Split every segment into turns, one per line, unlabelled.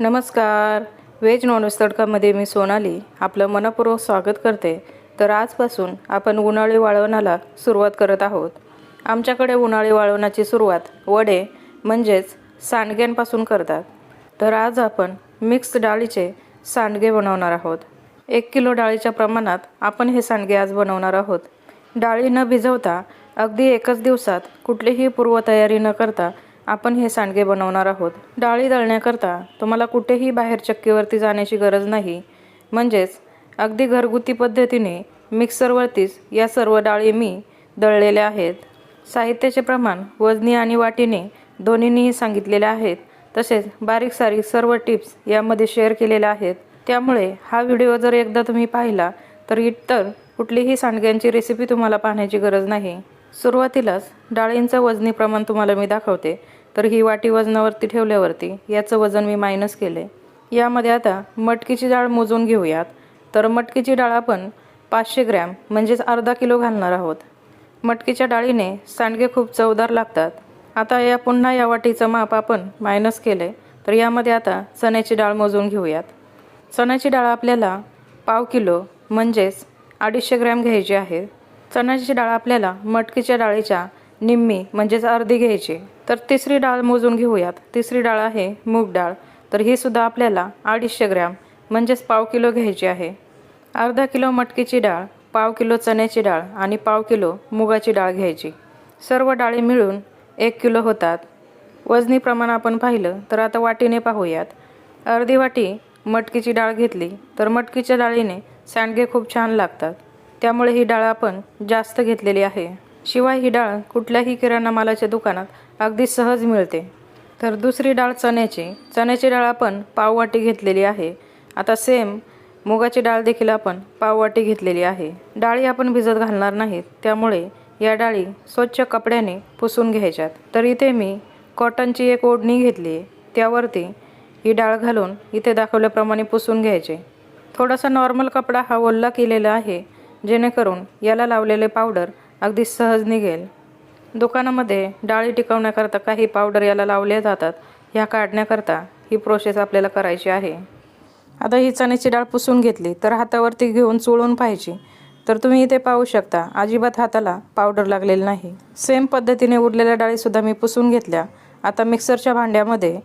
नमस्कार. Veg non veg तडकामध्ये मी सोनाली. आपलं मनपूर्वक स्वागत करते. तर आजपासून आपण उन्हाळी वाळवणाला सुरुवात करत आहोत. आमच्याकडे उन्हाळी वाळवणाची सुरुवात वडे म्हणजेच सांडग्यांपासून करतात. तर आज आपण मिक्स डाळीचे सांडगे बनवणार आहोत. एक किलो डाळीच्या प्रमाणात आपण हे सांडगे आज बनवणार आहोत. डाळी न भिजवता अगदी एकच दिवसात कुठलीही पूर्वतयारी न करता आपण हे सांडगे बनवणार आहोत. डाळी दळण्याकरता तुम्हाला कुठेही बाहेर चक्कीवरती जाण्याची गरज नाही. म्हणजेच अगदी घरगुती पद्धतीने मिक्सरवरतीच या सर्व डाळी मी दळलेल्या आहेत. साहित्याचे प्रमाण वजनी आणि वाटीने दोन्हींनीही सांगितलेले आहेत. तसेच बारीक सारीक सर्व टिप्स यामध्ये शेअर केलेल्या आहेत. त्यामुळे हा व्हिडिओ जर एकदा तुम्ही पाहिला तर इतर कुठलीही सांडग्यांची रेसिपी तुम्हाला पाहण्याची गरज नाही. सुरुवातीलाच डाळींचं वजनी प्रमाण तुम्हाला मी दाखवते. तर ही वाटी वजनावरती ठेवल्यावरती याचं वजन मी मायनस केले यामध्ये आता मटकीची डाळ मोजून घेऊयात. तर मटकीची डाळ आपण पाचशे ग्रॅम म्हणजेच अर्धा किलो घालणार आहोत. मटकीच्या डाळीने सांडगे खूप चवदार लागतात. आता या पुन्हा या वाटीचं माप आपण मायनस केले तर यामध्ये आता चण्याची डाळ मोजून घेऊयात. चण्याची डाळ आपल्याला पाव किलो म्हणजेच अडीचशे ग्रॅम घ्यायची आहे. चण्याची डाळ आपल्याला मटकीच्या डाळीच्या निम्मी म्हणजेच अर्धी घ्यायची. तर तिसरी डाळ मोजून घेऊयात. तिसरी डाळ आहे मूग डाळ. तर ही सुद्धा आपल्याला अडीचशे ग्रॅम म्हणजेच पाव किलो घ्यायची आहे. अर्धा किलो मटकीची डाळ पाव किलो चण्याची डाळ आणि पाव किलो मुगाची डाळ घ्यायची. सर्व डाळी मिळून एक किलो होतात. वजनी प्रमाण आपण पाहिलं तर आता वाटीने पाहूयात. अर्धी वाटी मटकीची डाळ घेतली तर मटकीच्या डाळीने सांडगे खूप छान लागतात. त्यामुळे ही डाळ आपण जास्त घेतलेली आहे. शिवाय ही डाळ कुठल्याही किराणा मालाच्या दुकानात अगदी सहज मिळते. तर दुसरी डाळ चण्याची. चण्याची डाळ आपण पाववाटी घेतलेली आहे. आता सेम मुगाची डाळ देखील आपण पाववाटी घेतलेली आहे. डाळी आपण भिजत घालणार नाहीत. त्यामुळे या डाळी स्वच्छ कपड्याने पुसून घ्यायच्यात. तर इथे मी कॉटनची एक ओढणी घेतली आहे. त्यावरती ही डाळ घालून इथे दाखवल्याप्रमाणे पुसून घ्यायचे. थोडासा नॉर्मल कपडा हा ओल्ला केलेला आहे. जेणेकरून याला लावलेले पावडर अगदी सहज निघेल. दुकानामध्ये डाळी टिकवण्याकरता काही पावडर याला लावले जातात. ह्या काढण्याकरता ही प्रोसेस आपल्याला करायची आहे. आता ही चण्याची डाळ पुसून घेतली तर हातावरती घेऊन चोळून पाहायची. तर तुम्ही इथे पाहू शकता अजिबात हाताला पावडर लागलेली नाही. सेम पद्धतीने उरलेल्या डाळीसुद्धा मी पुसून घेतल्या. आता मिक्सरच्या भांड्यामध्ये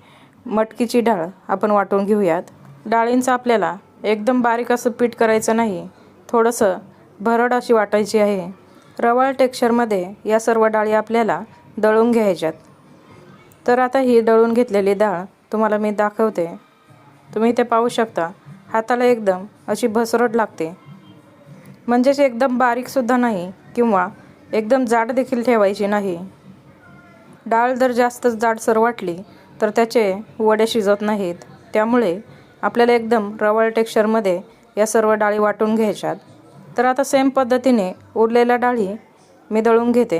मटकीची डाळ आपण वाटून घेऊयात. डाळींचं आपल्याला एकदम बारीक असं पीठ करायचं नाही. थोडंसं भरड अशी वाटायची आहे. रवाळ टेक्स्चरमध्ये या सर्व डाळी आपल्याला दळून घ्यायच्यात. तर आता ही दळून घेतलेली डाळ तुम्हाला मी दाखवते. तुम्ही ते पाहू शकता हाताला एकदम अशी भसरट लागते. म्हणजेच एकदम बारीकसुद्धा नाही किंवा एकदम जाड देखील ठेवायची नाही. डाळ जर जास्तच जाडसर वाटली तर त्याचे वडे शिजत नाहीत. त्यामुळे आपल्याला एकदम रवाळ टेक्स्चरमध्ये या सर्व डाळी वाटून घ्यायच्यात. तर आता सेम पद्धतीने उरलेल्या डाळी मी दळून घेते.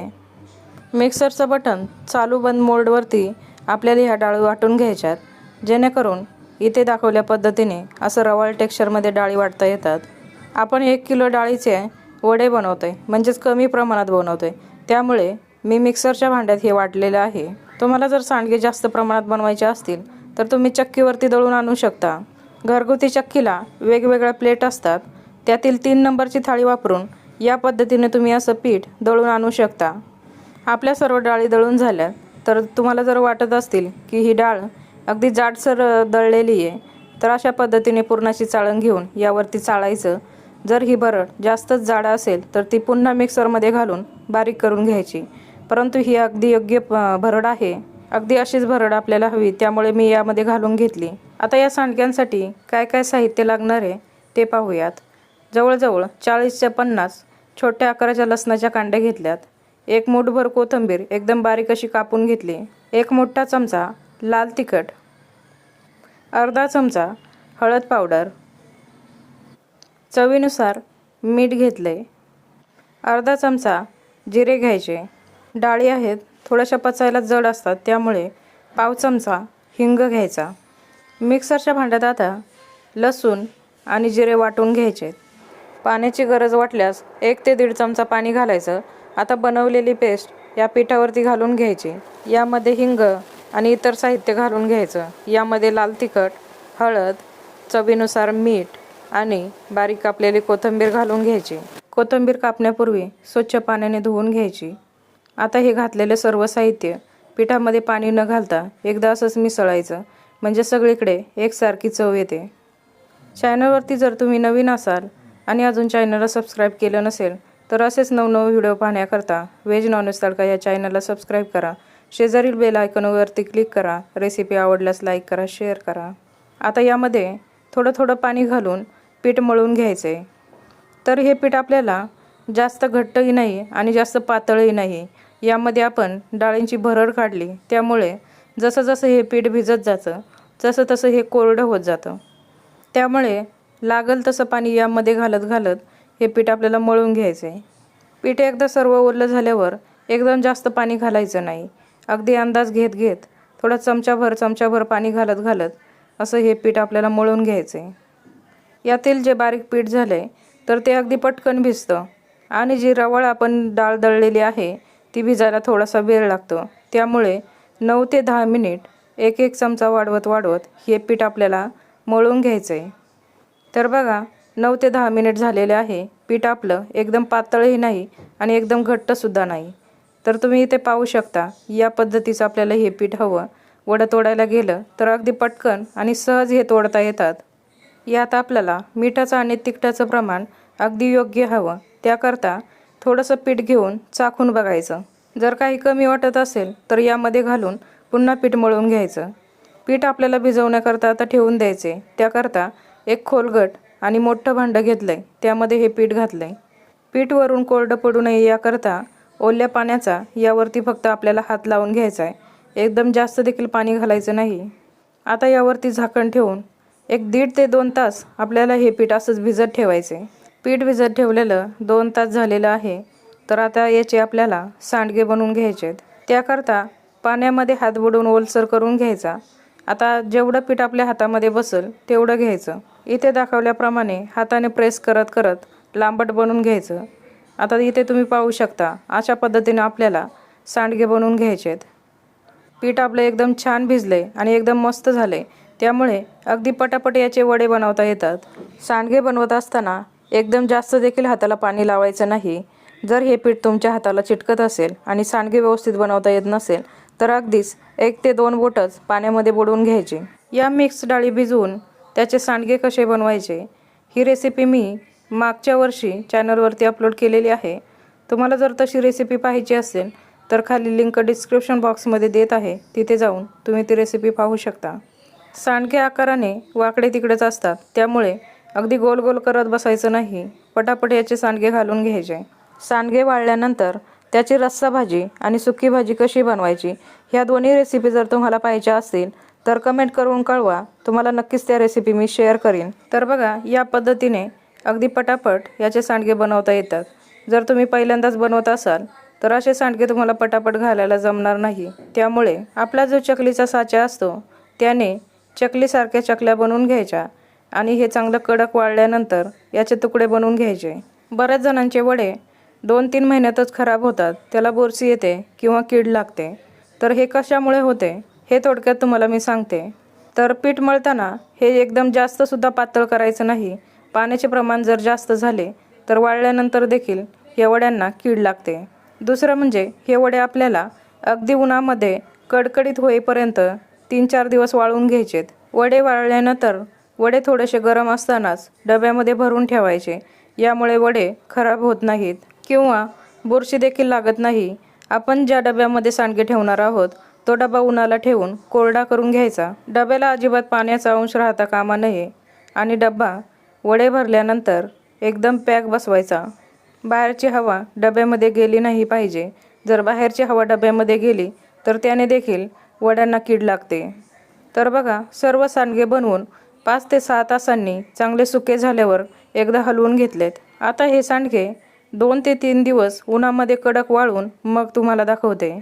मिक्सरचं बटन चालू बंद मोल्डवरती आपल्याला ह्या डाळी वाटून घ्यायच्यात. जेणेकरून इथे दाखवल्या पद्धतीने असं रवाळ टेक्स्चरमध्ये डाळी वाटता येतात. आपण एक किलो डाळीचे वडे बनवतो आहे म्हणजेच कमी प्रमाणात बनवतो आहे त्यामुळे मी मिक्सरच्या भांड्यात हे वाटलेलं आहे. तुम्हाला जर सांडगे जास्त प्रमाणात बनवायचे असतील तर तुम्ही चक्कीवरती दळून आणू शकता. घरगुती चक्कीला वेगवेगळ्या प्लेट असतात. त्यातील तीन नंबरची थाळी वापरून या पद्धतीने तुम्ही असं पीठ दळून आणू शकता. आपल्या सर्व डाळी दळून झाल्या तर तुम्हाला जर वाटत असतील की ही डाळ अगदी जाडसर दळलेली आहे तर अशा पद्धतीने पूर्णाची चाळण घेऊन यावरती चाळायचं. जर ही भरड जास्तच जाड असेल तर ती पुन्हा मिक्सरमध्ये घालून बारीक करून घ्यायची. परंतु ही अगदी योग्य भरड आहे. अगदी अशीच भरड आपल्याला हवी त्यामुळे मी यामध्ये घालून घेतली. आता या सांडग्यांसाठी काय काय साहित्य लागणार आहे ते पाहूयात. जवळजवळ चाळीस ते पन्नास छोट्या आकाराच्या लसणाच्या कांड्या घेतल्यात. एक मूठभर कोथिंबीर एकदम बारीक अशी कापून घेतली. एक मोठा चमचा लाल तिखट. अर्धा चमचा हळद पावडर. चवीनुसार मीठ घेतले. अर्धा चमचा जिरे घ्यायचे. डाळी आहेत थोड्याशा पचायला जड असतात त्यामुळे पाव चमचा हिंग घ्यायचा. मिक्सरच्या भांड्यात आता लसूण आणि जिरे वाटून घ्यायचे पाण्याची गरज वाटल्यास एक ते दीड चमचा पाणी घालायचं. आता बनवलेली पेस्ट या पिठावरती घालून घ्यायची. यामध्ये हिंग आणि इतर साहित्य घालून घ्यायचं. यामध्ये लाल तिखट हळद चवीनुसार मीठ आणि बारीक कापलेली कोथिंबीर घालून घ्यायची. कोथिंबीर कापण्यापूर्वी स्वच्छ पाण्याने धुवून घ्यायची. आता हे घातलेलं सर्व साहित्य पिठामध्ये पाणी न घालता एकदा असंच मिसळायचं. म्हणजे सगळीकडे एकसारखी चव येते. चॅनलवरती जर तुम्ही नवीन असाल आणि अजून चॅनलला सबस्क्राईब केलं नसेल तर असेच नवनवे व्हिडिओ पाहण्याकरता व्हेज नॉनव्हेज तडका या चॅनलला सबस्क्राईब करा. शेजारील बेल आयकॉनवरती क्लिक करा. रेसिपी आवडल्यास लाईक करा शेअर करा. आता यामध्ये थोडं थोडं पाणी घालून पीठ मळून घ्यायचं. आहे तर हे पीठ आपल्याला जास्त घट्टही नाही आणि जास्त पातळही नाही. यामध्ये आपण डाळींची भरड काढली. त्यामुळे जसं जसं हे पीठ भिजत जातं तसं तसं हे कोरडं होत जातं. त्यामुळे लागल तसं पाणी यामध्ये घालत घालत हे पीठ आपल्याला मळून घ्यायचं आहे पीठ एकदा सर्व ओरलं झाल्यावर एकदम जास्त पाणी घालायचं नाही. अगदी अंदाज घेत घेत थोडा चमचाभर चमचाभर पाणी घालत घालत असं हे पीठ आपल्याला मळून घ्यायचं आहे यातील जे बारीक पीठ झालं आहे तर ते अगदी पटकन भिजतं आणि जी रवळ आपण डाळ दळलेली आहे ती भिजायला थोडासा वेळ लागतो. त्यामुळे नऊ ते दहा मिनिट एक एक चमचा वाढवत वाढवत हे पीठ आपल्याला मळून घ्यायचं आहे तर बघा नऊ ते दहा मिनिट झालेले आहे. पीठ आपलं एकदम पातळही नाही आणि एकदम घट्टसुद्धा नाही. तर तुम्ही इथे पाहू शकता या पद्धतीचं आपल्याला हे पीठ हवं. वडं तोडायला गेलं तर अगदी पटकन आणि सहज हे तोडता येतात. यात आपल्याला मिठाचं आणि तिखटाचं प्रमाण अगदी योग्य हवं. त्याकरता थोडंसं पीठ घेऊन चाखून बघायचं. जर काही कमी वाटत असेल तर यामध्ये घालून पुन्हा पीठ मळून घ्यायचं. पीठ आपल्याला भिजवण्याकरता आता ठेवून द्यायचे. त्याकरता एक खोलगट आणि मोठं भांडं घेतलं आहे त्यामध्ये हे पीठ घातलं आहे पीठ वरून कोरडं पडू नये याकरता ओल्या पाण्याचा यावरती फक्त आपल्याला हात लावून घ्यायचा आहे एकदम जास्त देखील पाणी घालायचं नाही. आता यावरती झाकण ठेवून एक दीड ते दोन तास आपल्याला हे पीठ असंच भिजत ठेवायचे पीठ भिजत ठेवलेलं दोन तास झालेलं आहे तर आता याचे आपल्याला सांडगे बनवून घ्यायचे आहेत त्याकरता पाण्यामध्ये हात बुडवून ओलसर करून घ्यायचा. आता जेवढं पीठ आपल्या हातामध्ये बसेल तेवढं घ्यायचं. इथे दाखवल्याप्रमाणे हाताने प्रेस करत करत लांबट बनवून घ्यायचं. आता इथे तुम्ही पाहू शकता अशा पद्धतीने आपल्याला सांडगे बनवून घ्यायचे आहेत. पीठ आपलं एकदम छान भिजले आणि एकदम मस्त झाले. त्यामुळे अगदी पटापट याचे वडे बनवता येतात. सांडगे बनवत असताना एकदम जास्त देखील हाताला पाणी लावायचं नाही. जर हे पीठ तुमच्या हाताला चिटकत असेल आणि सांडगे व्यवस्थित बनवता येत नसेल तर अगदीच एक ते दोन बोटच पाण्यामध्ये बुडवून घ्यायचे. या मिक्स डाळी भिजवून त्याचे सांडगे कसे बनवायचे? ही रेसिपी मी मागच्या वर्षी चॅनलवरती अपलोड केलेली आहे. तुम्हाला जर तशी रेसिपी पाहिजे असेल तर खाली लिंक डिस्क्रिप्शन बॉक्समध्ये देत आहे. तिथे जाऊन तुम्ही ती रेसिपी पाहू शकता. सांडगे आकाराने वाकडे तिकडेच असतात. त्यामुळे अगदी गोल गोल करत बसायचं नाही. पटापट याचे सांडगे घालून घ्यायचे. सांडगे वाळल्यानंतर त्याची रस्सा भाजी आणि सुकी भाजी कशी बनवायची ह्या दोन्ही रेसिपी जर तुम्हाला पाहिजे असतील तर कमेंट करून कळवा. तुम्हाला नक्कीच त्या रेसिपी मी शेअर करीन. तर बघा या पद्धतीने अगदी पटापट याचे सांडगे बनवता येतात. जर तुम्ही पहिल्यांदाच बनवत असाल तर असे सांडगे तुम्हाला पटापट घालायला जमणार नाही. त्यामुळे आपला जो चकलीचा साचा असतो त्याने चकलीसारख्या चकल्या बनवून घ्यायच्या आणि हे चांगलं कडक वाळल्यानंतर याचे तुकडे बनवून घ्यायचे. बऱ्याच जणांचे वडे दोन तीन महिन्यातच खराब होतात. त्याला बोरसी येते किंवा कीड लागते. तर हे कशामुळे होते? हे थोडक्यात तुम्हाला मी सांगते. तर पीठ मळताना हे एकदम जास्तसुद्धा पातळ करायचं नाही. पाण्याचे प्रमाण जर जास्त झाले तर वाळल्यानंतर देखील या वड्यांना कीड लागते. दुसरं म्हणजे हे वडे आपल्याला अगदी उन्हामध्ये कडकडीत होईपर्यंत तीन चार दिवस वाळून घ्यायचेत. वडे वाळल्यानंतर वडे थोडेसे गरम असतानाच डब्यामध्ये भरून ठेवायचे. यामुळे वडे खराब होत नाहीत किंवा बुरशी देखील लागत नाही. आपण ज्या डब्यामध्ये सांडगे ठेवणार आहोत तो डबा उन्हाला ठेवून कोरडा करून घ्यायचा. डब्याला अजिबात पाण्याचा अंश राहता कामा नये. आणि डब्बा वडे भरल्यानंतर एकदम पॅक बसवायचा. बाहेरची हवा डब्यामध्ये गेली नाही पाहिजे. जर बाहेरची हवा डब्यामध्ये गेली तर त्याने देखील वड्यांना कीड लागते. तर बघा सर्व सांडगे बनवून पाच ते सहा तासांनी चांगले सुके झाल्यावर एकदा हलवून घेतलेत. आता हे सांडगे दोन ते तीन दिवस उन्हामध्ये कडक वाळून मग तुम्हाला दाखवते.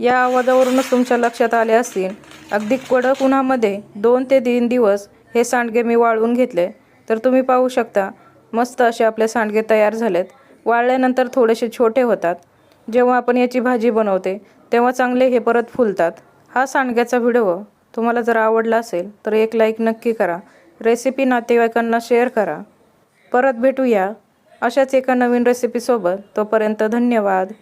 या आवाजावरूनच तुमच्या लक्षात आले असतील. अगदी कडक उन्हामध्ये दोन ते तीन दिवस हे सांडगे मी वाळवून घेतले. तर तुम्ही पाहू शकता मस्त असे आपले सांडगे तयार झालेत. वाळल्यानंतर थोडेसे छोटे होतात. जेव्हा आपण याची भाजी बनवते तेव्हा चांगले हे परत फुलतात. हा सांडग्याचा व्हिडिओ तुम्हाला जर आवडला असेल तर एक लाईक नक्की करा. रेसिपी नातेवाईकांना शेअर करा. परत भेटूया अशाच एका नवीन रेसिपीसोबत तोपर्यंत धन्यवाद.